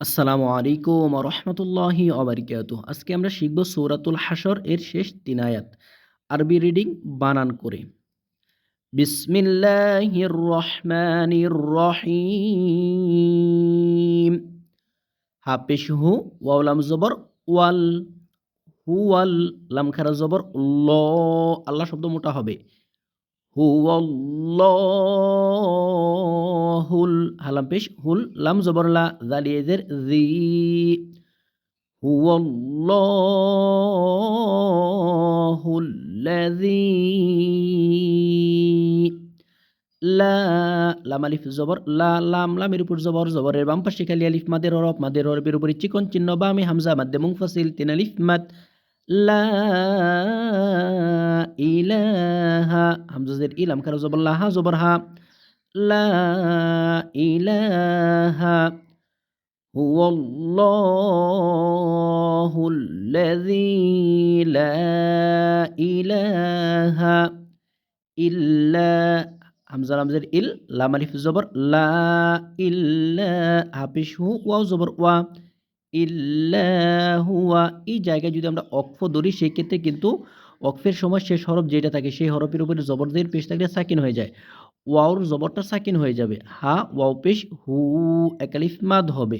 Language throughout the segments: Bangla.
আসসালামু আলাইকুম রহমতুল্লাহি অবরিকাত আজকে আমরা শিখব সৌরাতুল হাসর এর শেষ তিন আয়াত। আরবি রিডিং বানান করে। বিসমিল্লাহির রহমানির রহিম। হাফেশ হু ওয়ালাম জবর, ওয়াল হুয়াল লাম খারা জবর, ল, আল্লাহ শব্দ মোটা হবে। হুল হালাম পেশ, হুল, লাম জবরলা জালিয়েদের জি। হুল্লাযী লা, লাম আলিফ জবর, লা, লাম, লামের উপর জবর, জবরের বাম পাশে খালি আলিফ, মাদের হরফ মাদের হরফের উপরে চিকন চিহ্ন, বামে হামজা, মাদ্দে মুংফাসিল তিন আলিফ, মাদ لا إله. همزة زير إيه مكان زبر الله زبرها لا إله. هو الله الذي لا إله إلا. همزة لام زير إل لام ألف لا إلا أبشه هو زبر و ইল্লাহুয়া এই জায়গায় যদি আমরা অক্ফ ধরি সেক্ষেত্রে কিন্তু অক্ফের সময় শেষ হরফ যেটা থাকে সেই হরফের উপরে জবরদের পেশ থাকলে সাকিন হয়ে যায় ওয়াওর জবরটা সাকিন হয়ে যাবে হা ওয়াও পেশ হু একালিফ মাদ হবে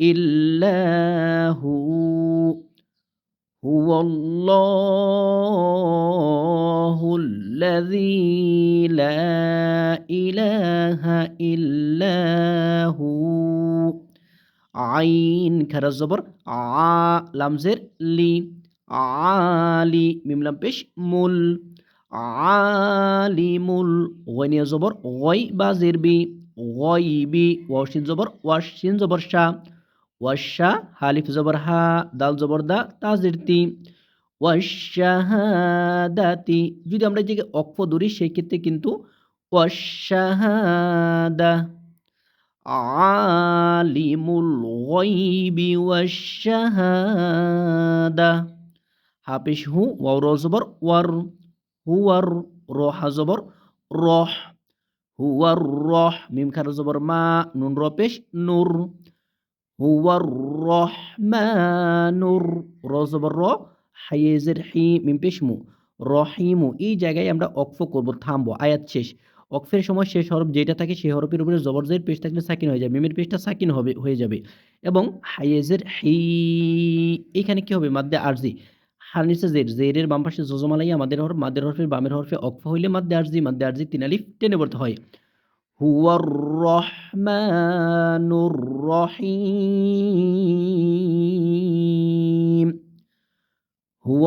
ইল্লাহু هو الله الذي لا إله إلا هو আইন খারা জবর, আ, লামজের লি আলি মিমলাম পেশ, মুল আলিমুল গয়নিয়া জবর গয় বা জেরবি বি ওয়াশিন জবর ওয়াশিন জবর শাহ ওয়াশা হালিফ জবর, হা, দাল জবর, দা তাজির তি ওয়াশাহাদাতি যদি আমরা যে অক্ষ ধরি সেই ক্ষেত্রে কিন্তু ওয়াশাহাদা আলিমুল গায়বি ওয়াশ-শাহাদা। হাফিজ হু, ওয়াও র জবর, ওয়ার হুয়ার র হা জবর, রহ হুয়ার রহ। মিম খার জবর, মা, নুন র পেশ, নূর হুয়ার রহমানুর র জবর র হাইয়েজের হি, মিম পেশ, মু রহিমু এই জায়গায় আমরা অক্ফ করব, থামবো, আয়াত শেষ। অক্ফের সময় শেষ হরফ যেটা থাকে সেই হরফের উপরে জবরজের পেশ থাকলে সাকিন হয়ে যাবে, মিমের পেশটা সাকিন হবে, হয়ে যাবে। এবং হাইয়েজের হি, এখানে কি হবে? মাদ্দে আরজি। হানিসে জের, জেরের বাম পাশে জজমালাই আমাদের হরফ, মাদের হরফের বামের হরফে অক্ফ হইলে মাদ্দে আরজি মাদ্দে আরজি তিন আলিফ টেনে পড়তে হয়। হুয়ার রহমানুর রহিম। هو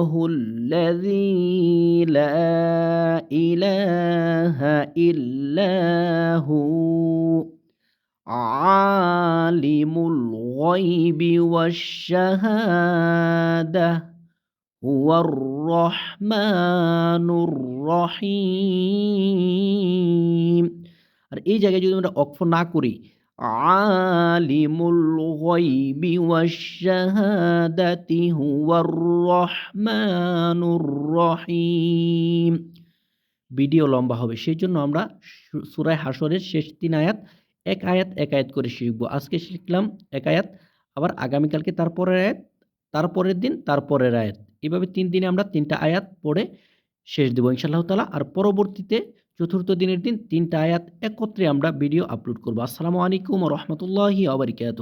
الله الذي لا إله إلا هو عالم الغيب والشهادة هو الرحمن الرحيم আর এই জায়গায় যদি আমরা অক্ষ না করি আলিমুল গায়বি ওয়াশ-শাহাদাতি হুয়ার রহমানুর রহিম। ভিডিও লম্বা হবে সেই জন্য আমরা সূরা হাসরের শেষ তিন আয়াত, এক আয়াত এক আয়াত করে শিখব। আজকে শিখলাম এক আয়াত, আবার আগামীকালকে তারপরের আয়াত তারপরের দিন তারপরের আয়াত। এভাবে তিন দিনে আমরা তিনটা আয়াত পড়ে শেষ দেবো ইনশাআল্লাহ তালা আর পরবর্তীতে চতুর্থ দিনের দিন তিনটা আয়াত একত্রে আমরা ভিডিও আপলোড করব। আসসালামু আলাইকুম রহমতুল্লাহি আবরিকাত